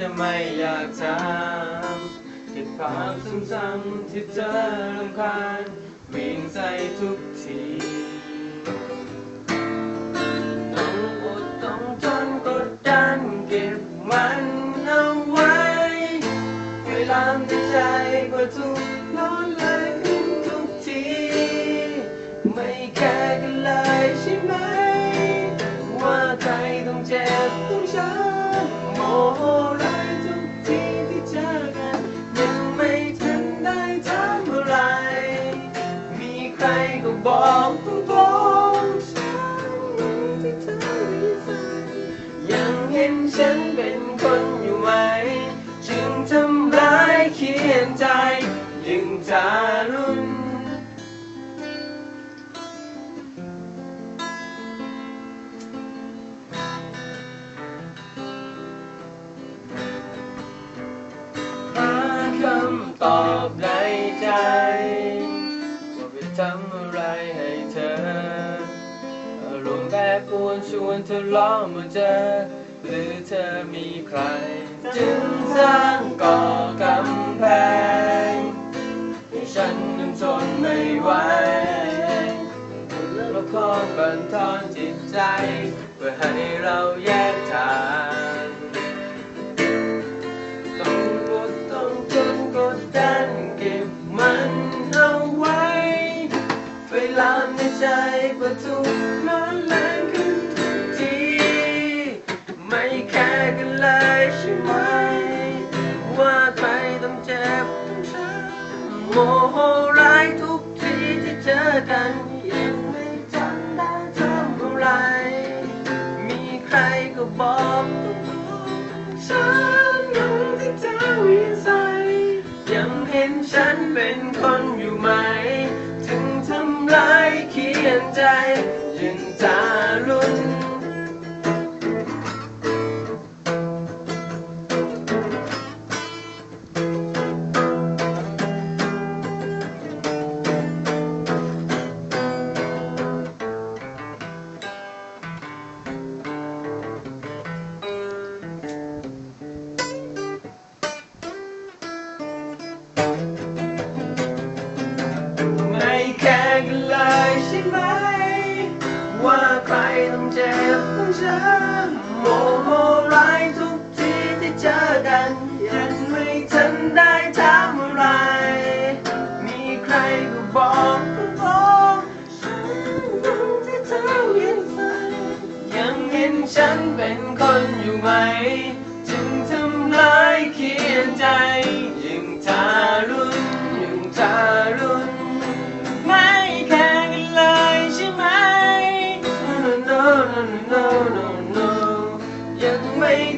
จะไม่อยากถามเก็บภาพซ้ำๆที่เธอรำคาญวิ่งใส่ทุกที ขียนใจยังจารุณหาคำตอบในใจว่าไปทำอะไรให้เธออารมณ์แปรปรวนชวนเธอร้องมาเจอหรือเธอมีใคร จึงสร้างก่อกำ แพงให้ฉันนั้นทนไม่ไหวละครบันทอนจิตใจ เพื่อให้เราแยกทางต้องกดต้องทนกดดันเก็บมันเอาไว้ เวลาในใจประทุร้อ กันยังไม่จำได้ทำอะไร มีใครก็บอกฉันยังที่เธอวิสัยยังเห็นฉันเป็นคนอยู่ไหม ถึงทำร้ายเขียนใจยังจารุ ต้องเจ็บต้องช้ำโมโหร้ายทุกทีที่เจอกัน ยังไม่ทันได้ทำอะไร มีใครก็บอกตรงๆฉันยังที่เธอเวียนใจยังเห็นฉันเป็นคนอยู่ไหม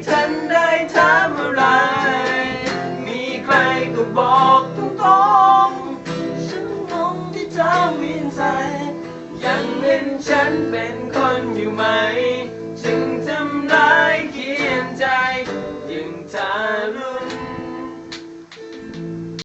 ฉันได้ทำอะไร มีใครก็บอกตรงๆฉันงงที่เธอวินใจ ยังเห็นฉันเป็นคนอยู่ไหม จึง